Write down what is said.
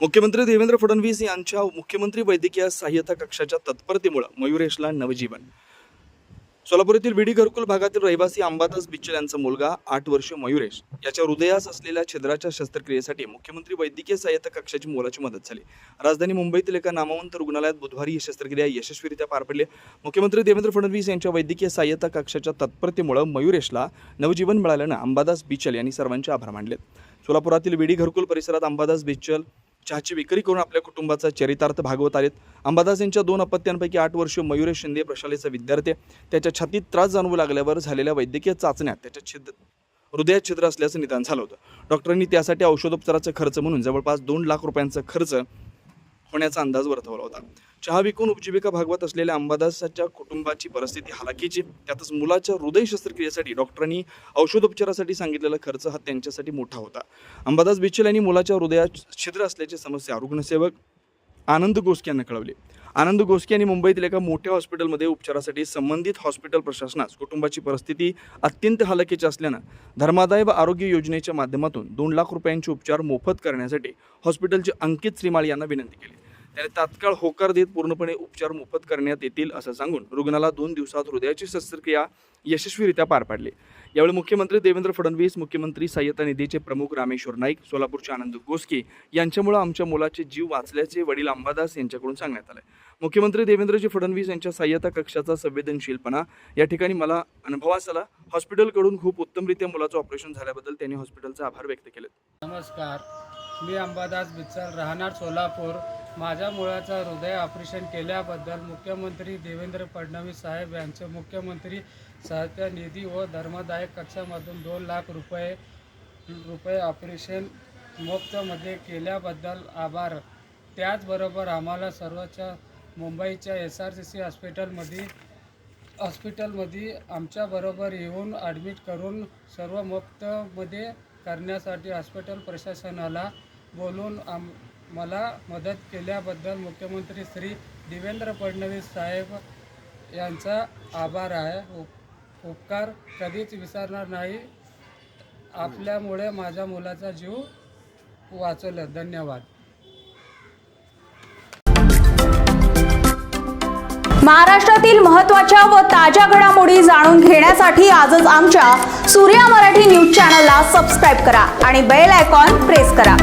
मुख्यमंत्री देवेंद्र फडणवीस यांच्या मुख्यमंत्री वैद्यकीय सहाय्यता कक्षाच्या तत्परतेमुळे मयुरेशला नवजीवन. सोलापूर विडी घरकुल भागातील रहिवासी अंबादास बिच्चल यांचा मुलगा आठ वर्ष मयुरेश याच्या हृदयास असलेल्या छिद्राच्या शस्त्रक्रियेसाठी मुख्यमंत्री वैद्यकीय सहाय्यता कक्षाची मोलाची मदत झाली. राजधानी मुंबईतील एका नामवंत रुग्णालयात बुधवारी ही शस्त्रक्रिया यशस्वीरित्या पार पडली. मुख्यमंत्री देवेंद्र फडणवीस यांच्या वैद्यकीय सहाय्यता कक्षाच्या तत्परतेमुळे मयुरेशला नवजीवन मिळाल्यानं अंबादास बिचल यांनी सर्वांचे आभार मानले सोलापुरातील विडी घरकुल परिसरात अंबादास बिचल चहाची विक्री करून आपल्या कुटुंबाचा चरितार्थ भागवत आलेत. अंबादास यांच्या दोन अपत्यांपैकी आठ वर्ष मयुरेश शिंदे प्रशालेचा विद्यार्थी त्याच्या छातीत त्रास जाणवू लागल्यावर झालेल्या वैद्यकीय चाचण्यात त्याच्या छिद्र हृदयात छिद्र असल्याचं निदान झालं होतं. डॉक्टरांनी त्यासाठी औषधोपचाराचा खर्च म्हणून जवळपास दोन लाख रुपयांचा खर्च होण्याचा अंदाज वर्तवला होता. चहा विकून उपजीविका भागवत असलेल्या अंबादासाच्या कुटुंबाची परिस्थिती हालाकीची त्यातच मुलाच्या हृदय शस्त्रक्रियेसाठी डॉक्टरांनी औषधोपचारासाठी सांगितलेला खर्च हा त्यांच्यासाठी मोठा होता. अंबादास बिचल यांनी मुलाच्या हृदयात छिद्र असल्याची समस्या रुग्णसेवक आनंद गोसके यांना कळवली. आनंद गोसके यांनी मुंबईतील एका मोठ्या हॉस्पिटलमध्ये उपचारासाठी संबंधित हॉस्पिटल प्रशासनास कुटुंबाची परिस्थिती अत्यंत हलकीची असल्यानं धर्मादाय व आरोग्य योजनेच्या माध्यमातून दोन लाख रुपयांचे उपचार मोफत करण्यासाठी हॉस्पिटलचे अंकित श्रीमाळ यांना विनंती केली. त्याने तात्काळ होकार देत पूर्णपणे उपचार मोफत करण्यात येतील असं सांगून रुग्णाला दोन दिवसात हृदयाची शस्त्रक्रिया यशस्वीरित्या पार पाडली. यावेळी मुख्यमंत्री देवेंद्र फडणवीस मुख्यमंत्री सहाय्यता निधीचे प्रमुख रामेश्वर नाईक सोलापूरचे आनंद गोस्के यांच्यामुळे आमच्या मुलाचे जीव वाचल्याचे वडील अंबादास यांच्याकडून सांगण्यात आले मुख्यमंत्री देवेंद्रजी फडणवीस यांच्या सहाय्यता कक्षाचा संवेदनशीलपणा या ठिकाणी मला अनुभवास आला. हॉस्पिटलकडून खूप उत्तमरित्या मुलाचं ऑपरेशन झाल्याबद्दल त्यांनी हॉस्पिटलचा आभार व्यक्त केले नमस्कार. मी अंबादास बिचल राहणार सोलापूर. माझ्या मुळाचा हृदय ऑपरेशन केल्याबद्दल मुख्यमंत्री देवेंद्र फडणवीस साहेब यांचे मुख्यमंत्री सहायता निधी व धर्मदायक कक्षामधून दोन लाख रुपये रुपये ऑपरेशन मुफ्तमध्ये केल्याबद्दल आभार. त्याचबरोबर आम्हाला सर्वच्या मुंबईच्या एस आर सी सी हॉस्पिटलमध्ये हॉस्पिटलमध्ये आमच्याबरोबर येऊन ॲडमिट करून सर्व मुफ्तमध्ये करण्यासाठी हॉस्पिटल प्रशासनाला बोलून आम मला मदत केल्याबद्दल मुख्यमंत्री श्री देवेंद्र फडणवीस साहेब यांचा आभार आहे. उप उपकार कधीच विसरणार नाही. आपल्यामुळे माझ्या मुलाचा जीव वाचवला. धन्यवाद. महाराष्ट्रातील महत्त्वाच्या व ताज्या घडामोडी जाणून घेण्यासाठी आजच आमच्या सूर्या मराठी न्यूज चॅनलला सबस्क्राईब करा आणि बेल आयकॉन प्रेस करा.